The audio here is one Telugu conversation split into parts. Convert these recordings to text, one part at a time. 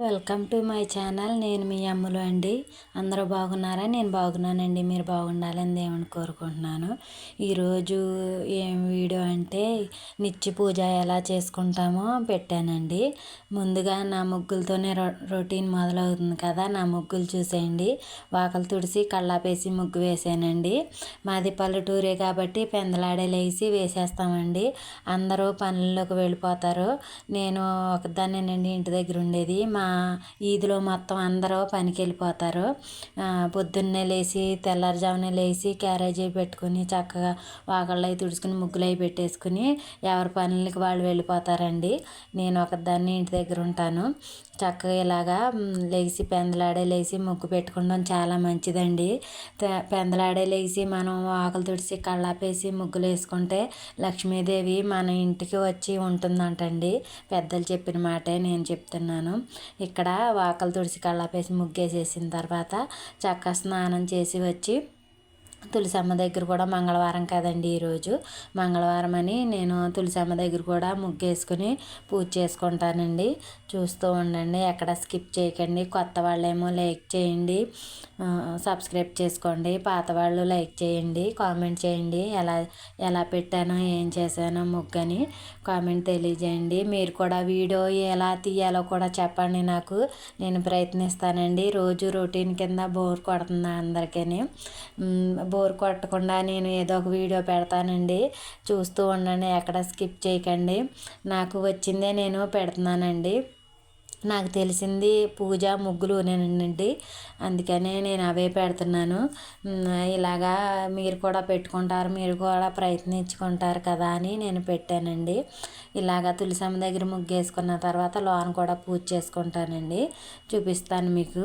Welcome to my channel. నేను మీ అమ్ములు అండి. అందరూ బాగున్నారా? నేను బాగున్నానండి. మీరు బాగుండాలని దేవుని కోరుకుంటున్నాను. ఈరోజు ఏం వీడియో అంటే నిత్య పూజ ఎలా చేసుకుంటామో పెట్టానండి. ముందుగా నా ముగ్గులతోనే రొ రొటీన్ మొదలవుతుంది కదా. నా ముగ్గులు చూసేయండి. వాకలు తుడిసి కళ్ళాపేసి ముగ్గు వేసానండి. మాది పల్లెటూరే కాబట్టి పెందలాడే లేచి వేసేస్తామండి. అందరూ పనుల్లోకి వెళ్ళిపోతారు. నేను ఒకదాన్నేనండి ఇంటి దగ్గర ఉండేది. మా ఈదిలో మొత్తం అందరూ పనికి వెళ్ళిపోతారు పొద్దున్నే లేచి తెల్లారుజామునే లేచి క్యారేజీ పెట్టుకుని చక్కగా వాకళ్ళు అవి తుడుచుకుని ముగ్గులు అవి పెట్టేసుకుని ఎవరి పనులకి వాళ్ళు వెళ్ళిపోతారండి. నేను ఒకదాన్ని ఇంటి దగ్గర ఉంటాను. చక్కగా ఇలాగా లేచి పెందలాడే లేచి ముగ్గు పెట్టుకోవడం చాలా మంచిదండి. పెందలాడే లేచి మనం ఆకులు తుడిచి కళ్ళాపేసి ముగ్గులు వేసుకుంటే లక్ష్మీదేవి మన ఇంటికి వచ్చి ఉంటుందంటండి. పెద్దలు చెప్పిన మాటే నేను చెప్తున్నాను. ఇక్కడ వాకలు తుడిచి కళ్ళాపేసి ముగ్గేసేసిన తర్వాత చక్కగా స్నానం చేసి వచ్చి తులసమ్మ దగ్గర కూడా మంగళవారం కదండి ఈరోజు. మంగళవారం అని నేను తులసమ్మ దగ్గర కూడా ముగ్గేసుకుని పూజ చేసుకుంటానండి. చూస్తూ ఉండండి ఎక్కడ స్కిప్ చేయకండి. కొత్త వాళ్ళేమో లైక్ చేయండి. సబ్స్క్రైబ్ చేసుకోండి. పాత వాళ్ళు లైక్ చేయండి కామెంట్ చేయండి. ఎలా ఎలా పెట్టానో ఏం చేశానో ముగ్గని కామెంట్ తెలియజేయండి. మీరు కూడా వీడియో ఎలా తీయాలో కూడా చెప్పండి నాకు. నేను ప్రయత్నిస్తానండి. రోజు రొటీన్ కింద బోర్ కొడుతుంది అందరికీ బోర్ కొట్టకుండా నేను ఏదో ఒక వీడియో పెడతానండి. చూస్తూ ఉండండి ఎక్కడ స్కిప్ చేయకండి. నాకు వచ్చిందే నేను పెడుతున్నానండి. నాకు తెలిసింది పూజ ముగ్గులు నేనండి అందుకనే నేను అవే పెడుతున్నాను. ఇలాగా మీరు కూడా పెట్టుకుంటారు మీరు కూడా ప్రయత్నించుకుంటారు కదా అని నేను పెట్టానండి. ఇలాగ తులసమ్మ దగ్గర ముగ్గు వేసుకున్న తర్వాత లోన కూడా పూజ చేసుకుంటానండి. చూపిస్తాను మీకు.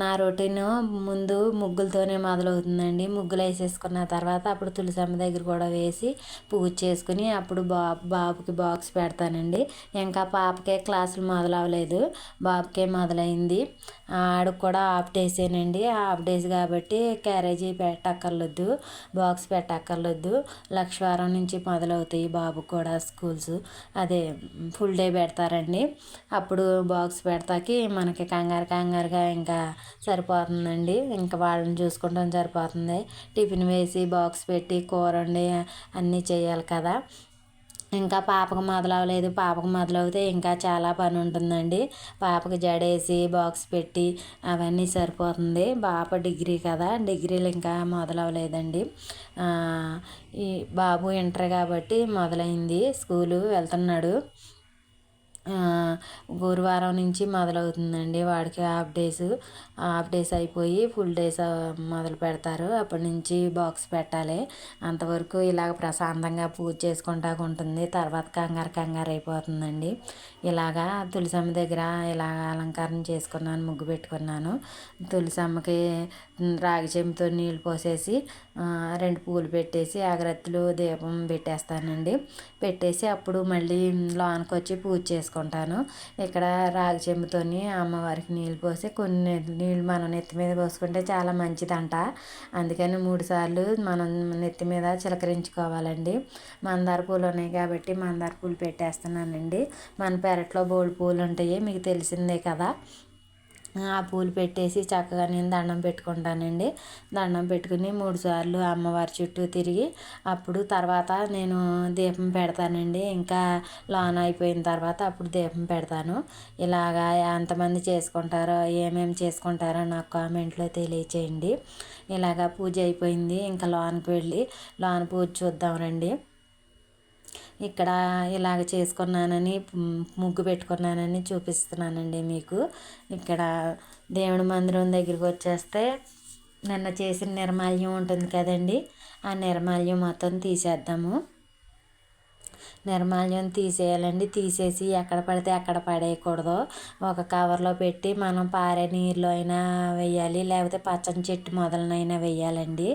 నా రొటీన్ ముందు ముగ్గులతోనే మొదలవుతుందండి. ముగ్గులు వేసేసుకున్న తర్వాత అప్పుడు తులసమ్మ దగ్గర కూడా వేసి పూజ చేసుకుని అప్పుడు బాబు బాబుకి బాక్స్ పెడతానండి. ఇంకా పాపకే క్లాసులు మొదలవలేదు బాబుకే మొదలైంది. ఆడికి కూడా హాఫ్ డేసేనండి. హాఫ్ డేస్ కాబట్టి క్యారేజీ పెట్టక్కర్లేదు బాక్స్ పెట్టక్కర్లేదు లక్షవారం నుంచి మొదలవుతాయి బాబు కూడా స్కూల్స్. అదే ఫుల్ డే పెడతారండి. అప్పుడు బాక్స్ పెడతాకి మనకి కంగారు కంగారుగా ఇంకా ఇంకా సరిపోతుందండి. ఇంకా వాళ్ళని చూసుకుంటాం సరిపోతుంది. టిఫిన్ వేసి బాక్స్ పెట్టి కూర వండి అన్నీ చేయాలి కదా. ఇంకా పాపకు మొదలవలేదు పాపకు మొదలవుతే ఇంకా చాలా పని ఉంటుందండి. పాపకు జడేసి బాక్స్ పెట్టి అవన్నీ సరిపోతుంది. పాప డిగ్రీ కదా. డిగ్రీలు ఇంకా మొదలవలేదండి ఈ బాబు ఇంటర్ కాబట్టి మొదలైంది. స్కూలు వెళ్తున్నాడు. గురువారం నుంచి మొదలవుతుందండి వాడికి హాఫ్ డేస్. హాఫ్ డేస్ అయిపోయి ఫుల్ డేస్ మొదలు పెడతారు. అప్పటి నుంచి బాక్స్ పెట్టాలి. అంతవరకు ఇలాగ ప్రశాంతంగా పూజ చేసుకుంటా ఉంటుంది. తర్వాత కంగారు కంగారు అయిపోతుందండి. ఇలాగా తులసమ్మ దగ్గర ఇలా అలంకారం చేసుకున్నాను ముగ్గు పెట్టుకున్నాను. తులసమ్మకి రాగి చెంపుతో నీళ్ళు పోసేసి రెండు పూలు పెట్టేసి అగరత్తులు దీపం పెట్టేస్తానండి. పెట్టేసి అప్పుడు మళ్ళీ లోనకొచ్చి వచ్చి పూజ చేసుకుంటాను ఇక్కడ రాగి చెంబుతోని అమ్మవారికి నీళ్ళు పోసి కొన్ని నీళ్ళు మనం నెత్తి మీద పోసుకుంటే చాలా మంచిదంట. అందుకని మూడు సార్లు మనం నెత్తి మీద చిలకరించుకోవాలండి. మందార పూలు ఉన్నాయి కాబట్టి మందార పూలు పెట్టేస్తున్నానండి. మన పెరట్లో బోల్డ్ పూలు ఉంటాయి మీకు తెలిసిందే కదా. ఆ పూలు పెట్టేసి చక్కగా నేను దండం పెట్టుకుంటానండి. దండం పెట్టుకుని మూడు సార్లు అమ్మవారి చుట్టూ తిరిగి అప్పుడు తర్వాత నేను దీపం పెడతానండి. ఇంకా లోన్ అయిపోయిన తర్వాత అప్పుడు దీపం పెడతాను. ఇలాగా ఎంతమంది చేసుకుంటారో ఏమేమి చేసుకుంటారో నాకు కామెంట్లో తెలియచేయండి. ఇలాగా పూజ అయిపోయింది. ఇంకా లోన్కి వెళ్ళి లోన్ పూజ చూద్దాం రండి. ఇక్కడ ఇలాగ చేసుకున్నానని ముగ్గు పెట్టుకున్నానని చూపిస్తున్నానండి మీకు. ఇక్కడ దేవుడి మందిరం దగ్గరికి వచ్చేస్తే నిన్న చేసిన నిర్మాల్యం ఉంటుంది కదండి. ఆ నిర్మాల్యం మొత్తం తీసేద్దాము. నిర్మాల్యం తీసేయాలండి. తీసేసి ఎక్కడ పడితే అక్కడ పడేయకూడదు. ఒక కవర్లో పెట్టి మనం పారే నీరులో అయినా వేయాలి లేకపోతే పచ్చని చెట్టు మొదలనైనా వేయాలండి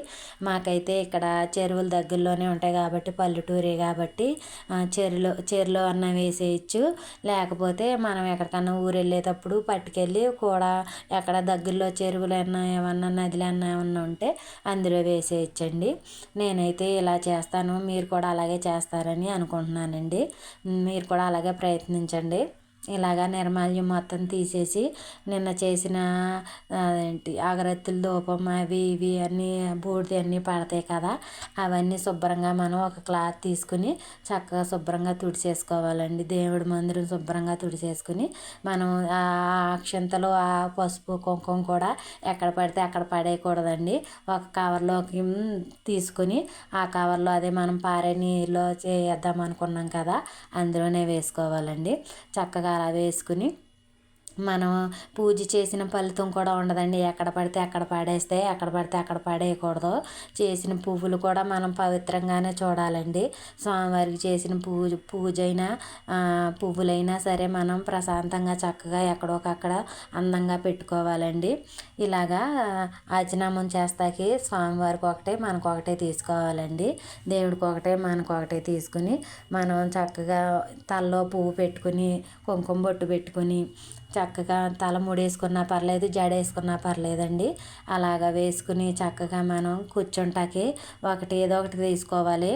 మాకైతే ఇక్కడ చెరువుల దగ్గరలోనే ఉంటాయి కాబట్టి పల్లెటూరే కాబట్టి చెరులో చెరులో అన్న వేసేయచ్చు. లేకపోతే మనం ఎక్కడికన్నా ఊరు వెళ్ళేటప్పుడు పట్టుకెళ్ళి కూడా ఎక్కడ దగ్గరలో చెరువులు అన్నా ఏమన్నా నదులు అన్నా ఏమన్నా ఉంటే అందులో వేసేయచ్చండి. నేనైతే ఇలా చేస్తాను. మీరు కూడా అలాగే చేస్తారని అనుకుంటున్నాను. అనుకుంటున్నానండి మీరు కూడా అలాగే ప్రయత్నించండి. ఇలాగా నిర్మాల్యం మొత్తం తీసేసి నిన్న చేసిన ఏంటి అగరత్తుల ధూపం అవి ఇవి అన్నీ బూడిద అన్నీ పడతాయి కదా అవన్నీ శుభ్రంగా మనం ఒక క్లాత్ తీసుకుని చక్కగా శుభ్రంగా తుడిచేసుకోవాలండి. దేవుడి మందిరం శుభ్రంగా తుడిచేసుకుని మనం ఆ అక్షంతలు ఆ పసుపు కుంకుమ కూడా ఎక్కడ పడితే అక్కడ పడేయకూడదండి. ఒక కవర్లోకి తీసుకుని ఆ కవర్లో అదే మనం పారే నీరులో చేద్దాం అనుకున్నాం కదా అందులోనే వేసుకోవాలండి. చక్కగా అలా వేసుకుని మనం పూజ చేసిన ఫలితం కూడా ఉండదండి. ఎక్కడ పడితే అక్కడ పడేస్తే ఎక్కడ పడితే అక్కడ పడేయకూడదు. చేసిన పువ్వులు కూడా మనం పవిత్రంగానే చూడాలండి. స్వామివారికి చేసిన పూజ పూజ అయినా పువ్వులైనా సరే మనం ప్రశాంతంగా చక్కగా ఎక్కడోకక్కడ అందంగా పెట్టుకోవాలండి. ఇలాగా ఆచనామం చేస్తాకి స్వామివారికి ఒకటే మనకు ఒకటే తీసుకోవాలండి. దేవుడికి ఒకటే మనకు ఒకటే తీసుకుని మనం చక్కగా తలలో పువ్వు పెట్టుకుని కుంకుమ బొట్టు పెట్టుకుని చక్కగా తల ముడేసుకున్నా పర్లేదు జడ వేసుకున్నా పర్లేదండి. అలాగ వేసుకుని చక్కగా మనం కూర్చుంటాకి ఒకటి ఏదో ఒకటి తీసుకోవాలి.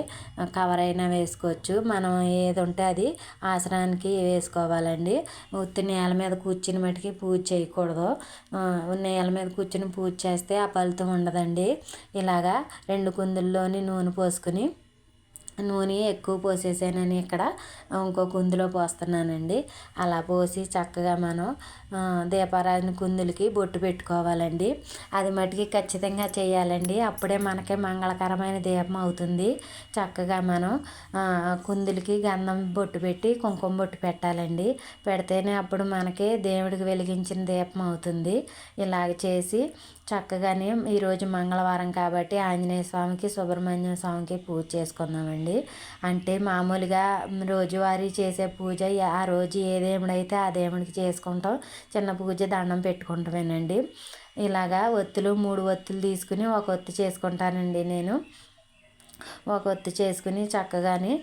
కవర్ అయినా వేసుకోవచ్చు. మనం ఏది ఉంటే అది ఆసనానికి వేసుకోవాలండి. ఉత్తి నేల మీద కూర్చుని మటుకి పూజ చేయకూడదు. నేల మీద కూర్చుని పూజ చేస్తే ఆ ఫలితం ఉండదండి. ఇలాగా రెండు కుందుల్లోని నూనె పోసుకుని నూనె ఎక్కువ పోసేసానని ఇక్కడ ఇంకో కుందులో పోస్తున్నానండి. అలా పోసి చక్కగా మనం దీపారాధన కుందులకి బొట్టు పెట్టుకోవాలండి. అది మటుకి ఖచ్చితంగా చేయాలండి. అప్పుడే మనకి మంగళకరమైన దీపం అవుతుంది. చక్కగా మనం కుందులకి గంధం బొట్టు పెట్టి కుంకుమ బొట్టు పెట్టాలండి. పెడితేనే అప్పుడు మనకి దేవుడికి వెలిగించిన దీపం అవుతుంది. ఇలాగ చేసి చక్కగానే ఈరోజు మంగళవారం కాబట్టి ఆంజనేయ స్వామికి సుబ్రహ్మణ్య స్వామికి పూజ చేసుకుందామండి. అంటే మామూలుగా రోజువారీ చేసే పూజ ఆ రోజు ఏ దేవుడైతే ఆ దేవుడికి చేసుకుంటాం చిన్న పూజ దండం పెట్టుకుంటామేనండి. ఇలాగా ఒత్తులు మూడు ఒత్తులు తీసుకుని ఒక ఒత్తి చేసుకుంటానండి నేను. ఒక ఒత్తి చేసుకుని చక్కగానే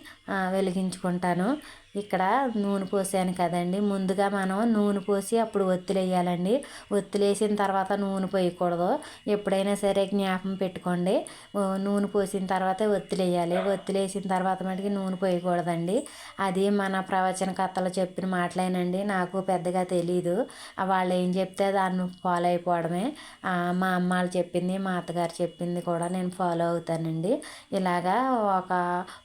వెలిగించుకుంటాను. ఇక్కడ నూనె పోసాను కదండి. ముందుగా మనం నూనె పోసి అప్పుడు ఒత్తులేయాలండి వేయాలండి. తర్వాత నూనె పోయకూడదు. ఎప్పుడైనా సరే జ్ఞాపం పెట్టుకోండి. నూనె పోసిన తర్వాత ఒత్తులేయాలి వేయాలి. తర్వాత మటుకి నూనె పోయకూడదండి. అది మన ప్రవచనకర్తలు చెప్పిన మాటలేనండి. నాకు పెద్దగా తెలీదు. వాళ్ళు ఏం చెప్తే దాన్ని ఫాలో అయిపోవడమే. మా అమ్మ వాళ్ళు చెప్పింది మా అత్తగారు చెప్పింది కూడా నేను ఫాలో అవుతానండి. ఇలాగా ఒక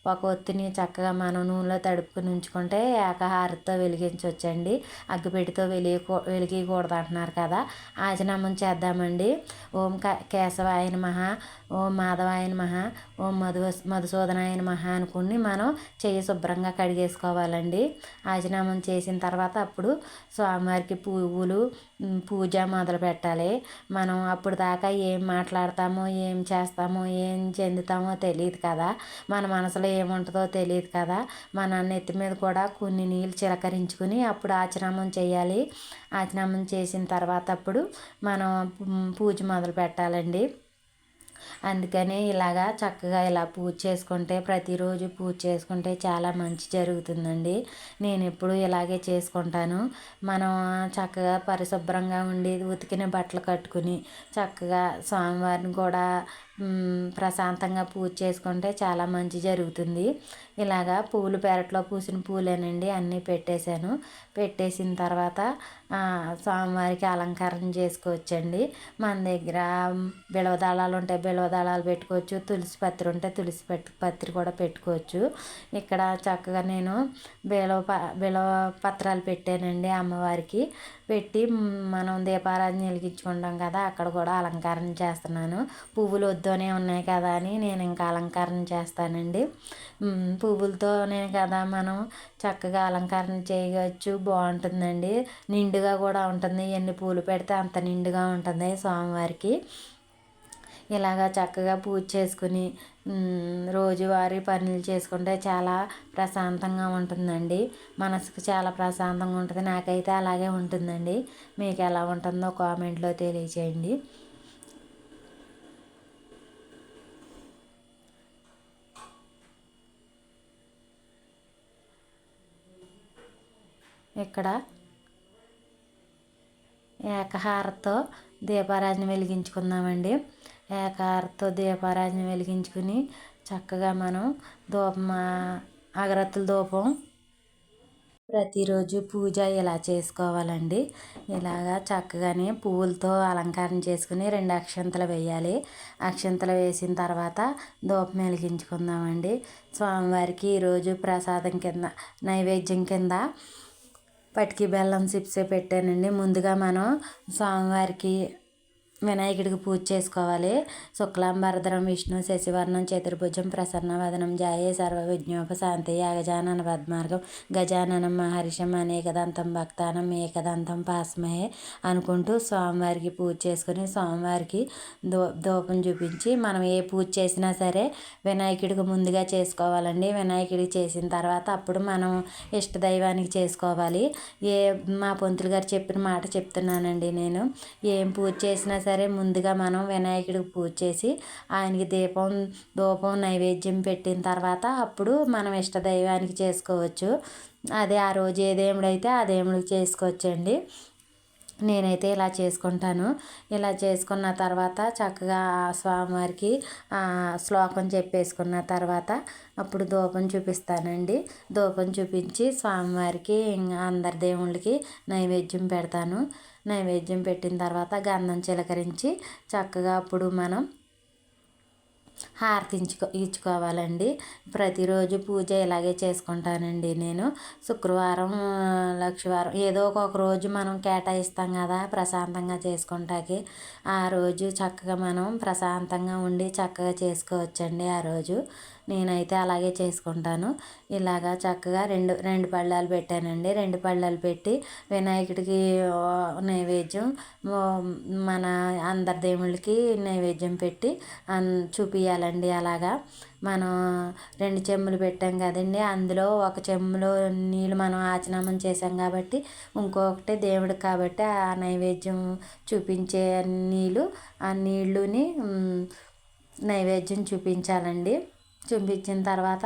ఒక ఒత్తిని చక్కగా మనం నూనెలో తడుపుకుని ఉంచుకొని చేసుకుంటే ఏకహారతో వెలిగించవచ్చండి అగ్గిపెట్టితో వెలిగి వెలిగకూడదు అంటున్నారు కదా. ఆచనామం చేద్దామండి. ఓం కేశవాయన మహా ఓం మాధవాయన మహా ఓం మధు మధుసూదనాయన మహా అనుకుని మనం చెయ్యి శుభ్రంగా కడిగేసుకోవాలండి. ఆచనామం చేసిన తర్వాత అప్పుడు స్వామివారికి పువ్వులు పూజ మొదలు పెట్టాలి. మనం అప్పుడు దాకా ఏం మాట్లాడతామో ఏం చేస్తామో ఏం చెందుతామో తెలియదు కదా. మన మనసులో ఏముంటుందో తెలియదు కదా. మన నెత్తి మీద కూడా కొన్ని నీళ్ళు చిలకరించుకుని అప్పుడు ఆచనామం చేయాలి. ఆచనామం చేసిన తర్వాత అప్పుడు మనం పూజ మొదలు పెట్టాలండి. అందుకని ఇలాగా చక్కగా ఇలా పూజ చేసుకుంటే ప్రతిరోజు పూజ చేసుకుంటే చాలా మంచి జరుగుతుందండి. నేను ఎప్పుడు ఇలాగే చేసుకుంటాను. మనం చక్కగా పరిశుభ్రంగా ఉండి ఉతికిన బట్టలు కట్టుకుని చక్కగా స్వామివారిని కూడా ప్రశాంతంగా పూజ చేసుకుంటే చాలా మంచి జరుగుతుంది. ఇలాగా పూలు పెరట్లో పూసిన పూలేనండి అన్నీ పెట్టేశాను. పెట్టేసిన తర్వాత స్వామివారికి అలంకరణ చేసుకోవచ్చండి. మన దగ్గర బిలవదళాలు ఉంటే బిలవదళాలు పెట్టుకోవచ్చు తులసి పత్రి ఉంటే తులసి పత్రి కూడా పెట్టుకోవచ్చు. ఇక్కడ చక్కగా నేను బిలవ బిలవ పత్రాలు పెట్టానండి అమ్మవారికి. పెట్టి మనం దీపారాధన వెలిగించుకుంటాం కదా అక్కడ కూడా అలంకరణ చేస్తున్నాను. పువ్వులు వద్దనే ఉన్నాయి కదా అని నేను ఇంకా అలంకరణ చేస్తానండి. పువ్వులతోనే కదా మనం చక్కగా అలంకరణ చేయవచ్చు బాగుంటుందండి. నిండుగా కూడా ఉంటుంది. ఎన్ని పూలు పెడితే అంత నిండుగా ఉంటుంది స్వామివారికి. ఇలాగా చక్కగా పూజ చేసుకుని రోజువారీ పనులు చేసుకుంటే చాలా ప్రశాంతంగా ఉంటుందండి. మనసుకు చాలా ప్రశాంతంగా ఉంటుంది. నాకైతే అలాగే ఉంటుందండి. మీకు ఎలా ఉంటుందో కామెంట్లో తెలియచేయండి. ఇక్కడ ఏకహారతో దీపారాజన వెలిగించుకుందామండి. ఏకహారతో దీపారాజన వెలిగించుకుని చక్కగా మనం ధూపం అగరత్తుల ధూపం ప్రతిరోజు పూజ ఇలా చేసుకోవాలండి. ఇలాగా చక్కగానే పువ్వులతో అలంకారం చేసుకుని రెండు అక్షంతలు వేయాలి. అక్షంతలు వేసిన తర్వాత ధూపం వెలిగించుకుందామండి. స్వామివారికి ఈరోజు ప్రసాదం కింద నైవేద్యం కింద పటికి బెల్లం చిప్సే పెట్టానండి. ముందుగా మనం స్వామివారికి వినాయకుడికి పూజ చేసుకోవాలి. శుక్లాంబరధరం విష్ణు శశివర్ణం చతుర్భుజం ప్రసన్నవదనం జాయే సర్వ విజ్ఞోపశాంతి యాగజానన పద్మార్గం గజాననం మహర్షం అనేకదంతం భక్తానం ఏకదంతం పాస్మహే అనుకుంటూ స్వామివారికి పూజ చేసుకుని స్వామివారికి దో ధూపం చూపించి మనం ఏ పూజ చేసినా సరే వినాయకుడికి ముందుగా చేసుకోవాలండి. వినాయకుడికి చేసిన తర్వాత అప్పుడు మనం ఇష్టదైవానికి చేసుకోవాలి. ఏ మా పొంతులు గారు చెప్పిన మాట చెప్తున్నానండి నేను. ఏం పూజ చేసినా సరే ముందుగా మనం వినాయకుడికి పూజ చేసి ఆయనకి దీపం ధూపం నైవేద్యం పెట్టిన తర్వాత అప్పుడు మనం ఇష్టదైవానికి చేసుకోవచ్చు. అదే ఆ రోజు ఏ దేవుడు ఆ దేవుడికి చేసుకోవచ్చండి. నేనైతే ఇలా చేసుకుంటాను. ఇలా చేసుకున్న తర్వాత చక్కగా స్వామివారికి శ్లోకం చెప్పేసుకున్న తర్వాత అప్పుడు ధూపం చూపిస్తానండి. ధూపం చూపించి స్వామివారికి అందరి దేవుళ్ళకి నైవేద్యం పెడతాను. నైవేద్యం పెట్టిన తర్వాత గంధం చిలకరించి చక్కగా అప్పుడు మనం హారతి ఇచ్చుకో ఇచ్చుకోవాలండి. ప్రతిరోజు పూజ ఇలాగే చేసుకుంటానండి నేను. శుక్రవారం లక్షవారం ఏదో ఒక రోజు మనం కేటాయిస్తాం కదా ప్రశాంతంగా చేసుకుంటాకి. ఆ రోజు చక్కగా మనం ప్రశాంతంగా ఉండి చక్కగా చేసుకోవచ్చండి ఆ రోజు. నేనైతే అలాగే చేసుకుంటాను. ఇలాగా చక్కగా రెండు రెండు పళ్ళాలు పెట్టానండి. రెండు పళ్ళాలు పెట్టి వినాయకుడికి నైవేద్యం మన అందరి దేవుళ్ళకి నైవేద్యం పెట్టి చూపి చూపించాలండి అలాగా. మనం రెండు చెమ్ములు పెట్టాం కదండి అందులో ఒక చెమ్ములో నీళ్ళు మనం ఆచనామం చేసాం కాబట్టి ఇంకొకటి దేవుడికి కాబట్టి ఆ నైవేద్యం చూపించే నీళ్ళు ఆ నీళ్ళుని నైవేద్యం చూపించాలండి. చూపించిన తర్వాత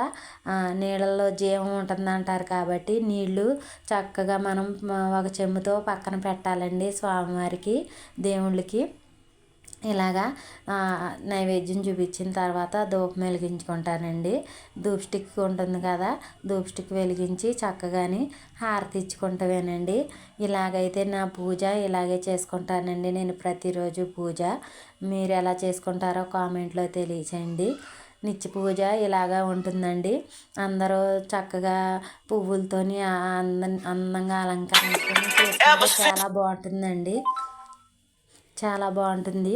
నీళ్ళల్లో జీవం ఉంటుంది అంటారు కాబట్టి నీళ్ళు చక్కగా మనం ఒక చెంబుతో పక్కన పెట్టాలండి స్వామివారికి దేవుళ్ళకి. ఇలాగా నైవేద్యం చూపించిన తర్వాత ధూపం వెలిగించుకుంటానండి. ధూప్ స్టిక్ ఉంటుంది కదా ధూప్ స్టిక్ వెలిగించి చక్కగాని హారతి ఇచ్చుకుంటామేనండి ఇలాగైతే నా పూజ ఇలాగే చేసుకుంటానండి. నేను ప్రతిరోజు పూజ. మీరు ఎలా చేసుకుంటారో కామెంట్లో తెలియచేయండి. నిత్య పూజ ఇలాగా ఉంటుందండి. అందరూ చక్కగా పువ్వులతోని అందం అందంగా అలంకరించుకొని చాలా బాగుంటుందండి. చాలా బాగుంటుంది.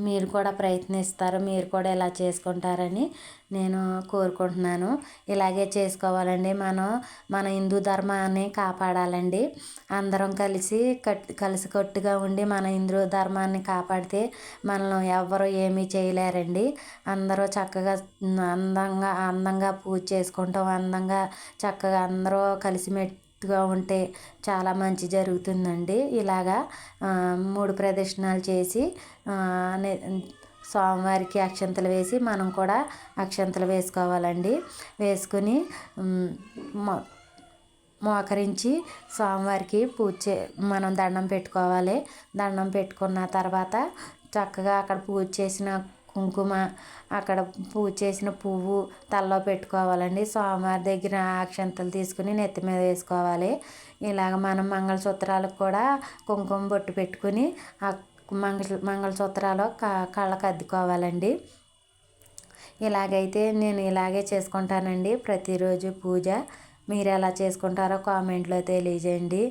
మీరు కూడా ప్రయత్నిస్తారు. మీరు కూడా ఇలా చేసుకుంటారని నేను కోరుకుంటున్నాను. ఇలాగే చేసుకోవాలండి. మనం మన హిందూ ధర్మాన్ని కాపాడాలండి. అందరం కలిసి కట్ కలిసికట్టుగా ఉండి మన హిందూ ధర్మాన్ని కాపాడితే మనల్ని ఎవ్వరు ఏమీ చేయలేరండి. అందరూ చక్కగా అందంగా అందంగా పూజ చేసుకుంటాం. అందంగా చక్కగా అందరూ కలిసిమెట్ గా ఉంటే చాలా మంచి జరుగుతుందండి. ఇలాగా మూడు ప్రదక్షిణాలు చేసి స్వామివారికి అక్షంతలు వేసి మనం కూడా అక్షంతలు వేసుకోవాలండి. వేసుకుని మోకరించి స్వామివారికి పూజ చే మనం దండం పెట్టుకోవాలి. దండం పెట్టుకున్న తర్వాత చక్కగా అక్కడ పూజ చేసిన కుంకుమ అక్కడ పూజ చేసిన పువ్వు తలలో పెట్టుకోవాలండి. స్వామివారి దగ్గర అక్షంతలు తీసుకుని నెత్తి మీద వేసుకోవాలి. ఇలాగ మనం మంగళసూత్రాలకు కూడా కుంకుమ బొట్టు పెట్టుకుని ఆ మంగళ మంగళసూత్రాలు క కళ్ళకు అద్దుకోవాలండి. ఇలాగైతే నేను ఇలాగే చేసుకుంటానండి ప్రతిరోజు పూజ. మీరు ఎలా చేసుకుంటారో కామెంట్లో తెలియజేయండి.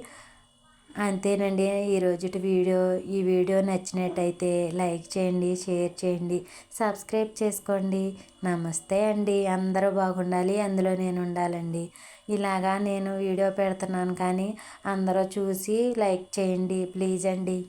అంతేనండి. ఈరోజు వీడియో ఈ వీడియో నచ్చినట్టయితే లైక్ చేయండి షేర్ చేయండి సబ్స్క్రైబ్ చేసుకోండి. నమస్తే అండి. అందరూ బాగుండాలి. అందులో నేను ఉండాలండి. ఇలాగా నేను వీడియో పెడుతున్నాను కానీ అందరూ చూసి లైక్ చేయండి ప్లీజ్ అండి.